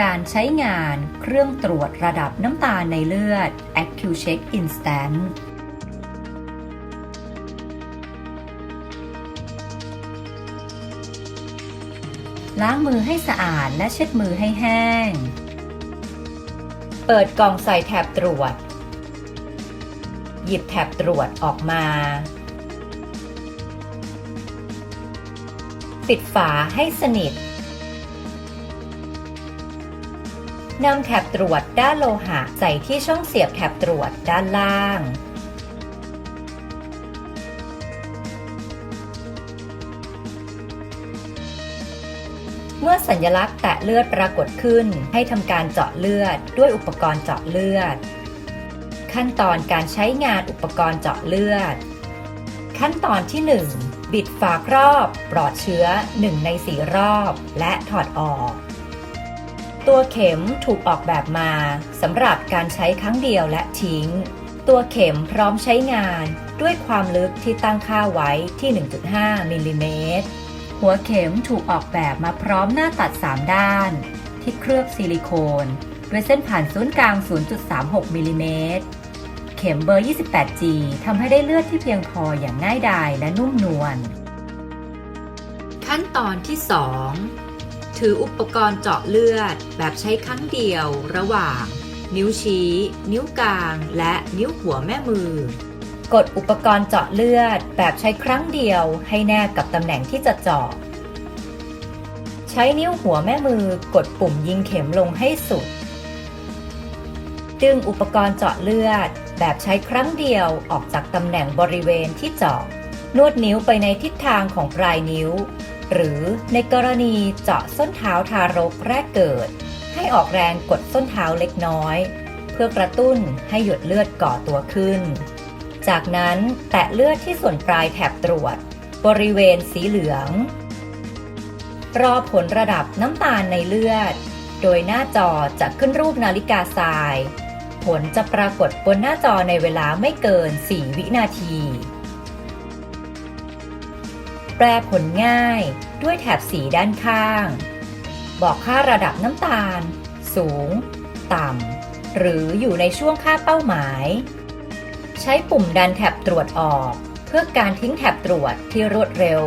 การใช้งานเครื่องตรวจระดับน้ำตาลในเลือด AccuCheck Instant ล้างมือให้สะอาดและเช็ดมือให้แห้ง เปิดกล่องใส่แถบตรวจ หยิบแถบตรวจออกมา ปิดฝาให้สนิท นำแถบตรวจด้านโลหะใส่ที่ช่องเสียบแถบตรวจด้านล่าง เมื่อสัญลักษณ์แตะเลือดปรากฏขึ้น ให้ทำการเจาะเลือดด้วยอุปกรณ์เจาะเลือด ขั้นตอนการใช้งานอุปกรณ์เจาะเลือด ขั้นตอนที่ 1 บิดฝาครอบ ปลอดเชื้อ 1 ใน 4 รอบ และถอดออก ตัวเข็มถูกออกแบบมาสำหรับการใช้ครั้งเดียวและทิ้ง ตัวเข็มพร้อมใช้งานด้วยความลึกที่ตั้งค่าไว้ที่ 1.5 มิลลิเมตร หัวเข็มถูกออกแบบมาพร้อมหน้าตัด 3 ด้าน ที่เคลือบซิลิโคนด้วยเส้นผ่านศูนย์กลาง 0.36 มิลลิเมตร เข็มเบอร์ 28G ทำให้ได้เลือดที่เพียงพออย่างง่ายดายและนุ่มนวล ขั้นตอนที่ 2 ถืออุปกรณ์เจาะเลือด แบบใช้ครั้งเดียวระหว่าง นิ้วชี้ นิ้วกลาง และนิ้วหัวแม่มือ กดอุปกรณ์เจาะเลือด แบบใช้ครั้งเดียวให้แนบกับตำแหน่งที่จะเจาะ ใช้นิ้วหัวแม่มือกดปุ่มยิงเข็มลงให้สุด ดึงอุปกรณ์เจาะเลือด แบบใช้ครั้งเดียวออกจากตำแหน่งบริเวณที่เจาะนวดนิ้วไปในทิศทางของปลายนิ้ว หรือในกรณีเจาะส้นเท้าทารกแรกเกิด ให้ออกแรงกดส้นเท้าเล็กน้อย เพื่อกระตุ้นให้หยดเลือดก่อตัวขึ้น จากนั้นแตะเลือดที่ส่วนปลายแถบตรวจ บริเวณสีเหลือง รอผลระดับน้ำตาลในเลือด โดยหน้าจอจะขึ้นรูปนาฬิกาทราย ผลจะปรากฏบนหน้าจอในเวลาไม่เกิน 4 วินาที แปลผลง่าย ด้วยแถบสีด้านข้าง บอกค่าระดับน้ำตาล สูง ต่ำ หรืออยู่ในช่วงค่าเป้าหมาย ใช้ปุ่มดันแถบตรวจออก เพื่อการทิ้งแถบตรวจที่รวดเร็ว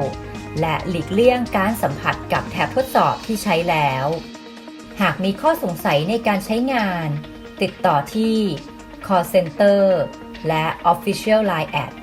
และหลีกเลี่ยงการสัมผัสกับแถบทดสอบที่ใช้แล้ว หากมีข้อสงสัยในการใช้งาน ติดต่อที่ call center และ official line ad